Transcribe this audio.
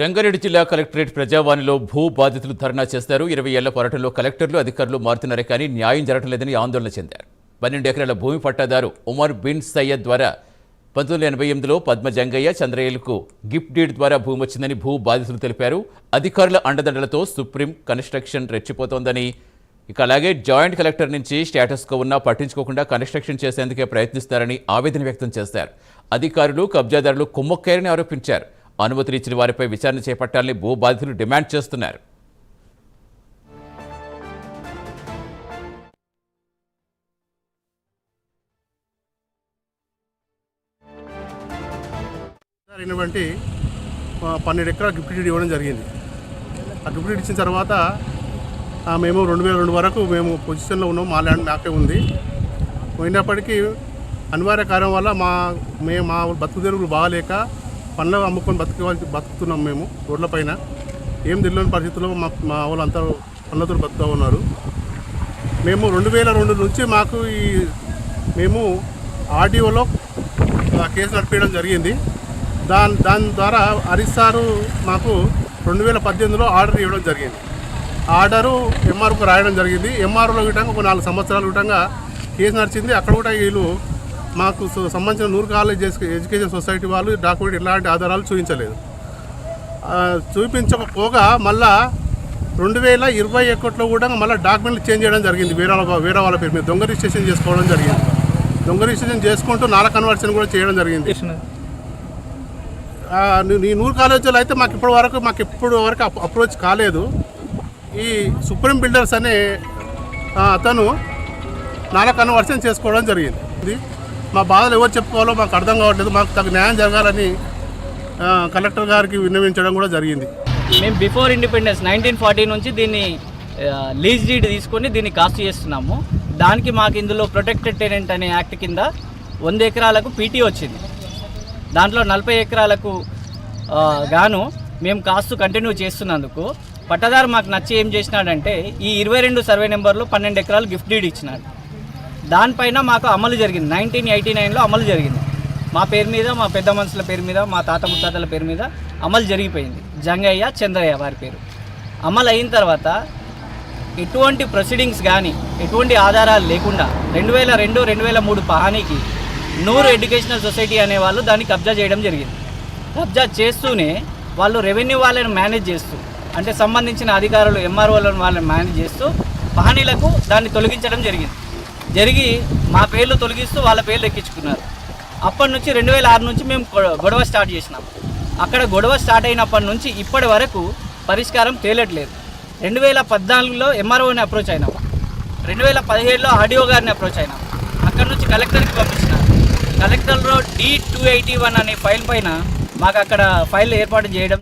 రంగారెడ్డి జిల్లా కలెక్టరేట్ ప్రజావాణిలో భూ బాధితులు ధర్నా చేస్తారు. ఇరవై ఏళ్ళ పోరాటంలో కలెక్టర్లు అధికారులు మారుతున్నారే కానీ న్యాయం జరగడం లేదని ఆందోళన చెందారు. పన్నెండు ఎకరాల భూమి పట్టాదారు ఉమర్ బిన్ సయ్యద్ ద్వారా పంతొమ్మిది ఎనభై ఎనిమిదిలో పద్మ జంగయ్య చంద్రయ్యలకు గిఫ్ట్ డీడ్ ద్వారా భూమి వచ్చిందని భూ బాధితులు తెలిపారు. అధికారుల అండదండలతో సుప్రీం కన్స్ట్రక్షన్ రెచ్చిపోతోందని ఇక అలాగే జాయింట్ కలెక్టర్ నుంచి స్టేటస్కో ఉన్నా పట్టించుకోకుండా కన్స్ట్రక్షన్ చేసేందుకే ప్రయత్నిస్తారని ఆవేదన వ్యక్తం చేశారు. అధికారులు కబ్జాదారులు కుమ్మక్కయ్యారని ఆరోపించారు. అనుమతులు ఇచ్చిన వారిపై విచారణ చేపట్టాలని భూ బాధితులు డిమాండ్ చేస్తున్నారు. అయినటువంటి పన్నెండు ఎకరాల గిఫ్ట్ డీడ్ ఇవ్వడం జరిగింది. ఆ గిఫ్ట్ డీడ్ ఇచ్చిన తర్వాత మేము రెండు వేల రెండు వరకు మేము పొజిషన్లో ఉన్నాం మా ల్యాండ్ మాకే ఉంది. పోయినప్పటికీ అనివార్య కారణం వల్ల మా మేము మా బతుకు తెరుగులు బాగాలేక పండ్లు అమ్ముకొని బతుకు బతుకుతున్నాం మేము రోడ్లపైన. ఏం తెలియని పరిస్థితుల్లో మా మా వాళ్ళంతా పనులతో బతుకుతూ ఉన్నారు. మేము రెండు వేల రెండు నుంచి మాకు ఈ మేము ఆర్డీఓలో కేసు నడిపించడం జరిగింది. దాని దాని ద్వారా హరీష్ సారు మాకు రెండు వేల పద్దెనిమిదిలో ఆర్డర్ ఇవ్వడం జరిగింది. ఆర్డరు ఎంఆర్ఓకి రాయడం జరిగింది. ఎంఆర్ఓలో విధంగా ఒక నాలుగు సంవత్సరాల విధంగా కేసు నడిచింది. అక్కడ కూడా వీళ్ళు మాకు సంబంధించిన నూరు కాలేజ్ ఎడ్యుకేషన్ సొసైటీ వాళ్ళు డాక్యుమెంట్ ఇలాంటి ఆధారాలు చూపించలేదు. చూపించకపోగా మళ్ళా రెండు వేల ఇరవై ఒకటిలో కూడా మళ్ళీ డాక్యుమెంట్లు చేంజ్ చేయడం జరిగింది. వేరే వాళ్ళ వేరే వాళ్ళ పేరు మీద దొంగ రిజిస్ట్రేషన్ చేసుకోవడం జరిగింది. దొంగ రిజిస్ట్రేషన్ చేసుకుంటూ నాల కన్వర్షన్ కూడా చేయడం జరిగింది. ఈ నూరు కాలేజీలో అయితే మాకు ఇప్పటి వరకు మాకు ఇప్పటి వరకు అప్- అప్రోచ్ కాలేదు. ఈ సుప్రీం బిల్డర్స్ అనే అతను నాల కన్వర్షన్ చేసుకోవడం జరిగింది. మా బాధలు ఎవరు చెప్పుకోవాలో మాకు అర్థం కావట్లేదు. మాకు తగు న్యాయం జరగాలని కలెక్టర్ గారికి విన్నవించడం కూడా జరిగింది. మేము బిఫోర్ ఇండిపెండెన్స్ నైన్టీన్ ఫార్టీ నుంచి దీన్ని లీజ్ డీడ్ తీసుకొని దీన్ని కాస్ట్ చేస్తున్నాము. దానికి మాకు ఇందులో ప్రొటెక్టెడ్ టెనెంట్ అనే యాక్ట్ కింద వంద ఎకరాలకు పీటీ వచ్చింది. దాంట్లో నలభై ఎకరాలకు గాను మేము కాస్ట్ కంటిన్యూ చేస్తున్నందుకు పట్టదారు మాకు నచ్చి ఏం చేసినాడంటే ఈ ఇరవై రెండు సర్వే నెంబర్లో పన్నెండు ఎకరాలు గిఫ్ట్ డీడ్ ఇచ్చినాడు. దానిపైన మాకు అమలు జరిగింది. నైన్టీన్ ఎయిటీ నైన్లో అమలు జరిగింది. మా పేరు మీద మా పెద్ద మనుషుల పేరు మీద మా తాత ముత్తాతల పేరు మీద అమలు జరిగిపోయింది. జంగయ్య చంద్రయ్య వారి పేరు. అమలు అయిన తర్వాత ఎటువంటి ప్రొసీడింగ్స్ కానీ ఎటువంటి ఆధారాలు లేకుండా రెండు వేల రెండు రెండు వేల మూడు పహానీకి నూరు ఎడ్యుకేషనల్ సొసైటీ అనే వాళ్ళు దాన్ని కబ్జా చేయడం జరిగింది. కబ్జా చేస్తూనే వాళ్ళు రెవెన్యూ వాళ్ళని మేనేజ్ చేస్తూ అంటే సంబంధించిన అధికారులు ఎంఆర్ఓలను వాళ్ళని మేనేజ్ చేస్తూ పహానీలకు దాన్ని తొలగించడం జరిగింది. జరిగి మా పేర్లు తొలగిస్తూ వాళ్ళ పేర్లు ఎక్కించుకున్నారు. అప్పటి నుంచి రెండు వేల ఆరు నుంచి మేము గొ- గొడవ స్టార్ట్ చేసినాం. అక్కడ గొడవ స్టార్ట్ అయినప్పటి నుంచి ఇప్పటి వరకు పరిష్కారం తేలట్లేదు. రెండు వేల పద్నాలుగులో ఎంఆర్ఓని అప్రోచ్ అయినాం. రెండు వేల పదిహేడులో ఆర్డీఓ గారిని అప్రోచ్ అయినాం. అక్కడ నుంచి కలెక్టర్కి పంపించినాం. కలెక్టర్లో డి టూ ఎయిటీ వన్ అనే ఫైల్ పైన మాకు అక్కడ ఫైల్ ఏర్పాటు చేయడం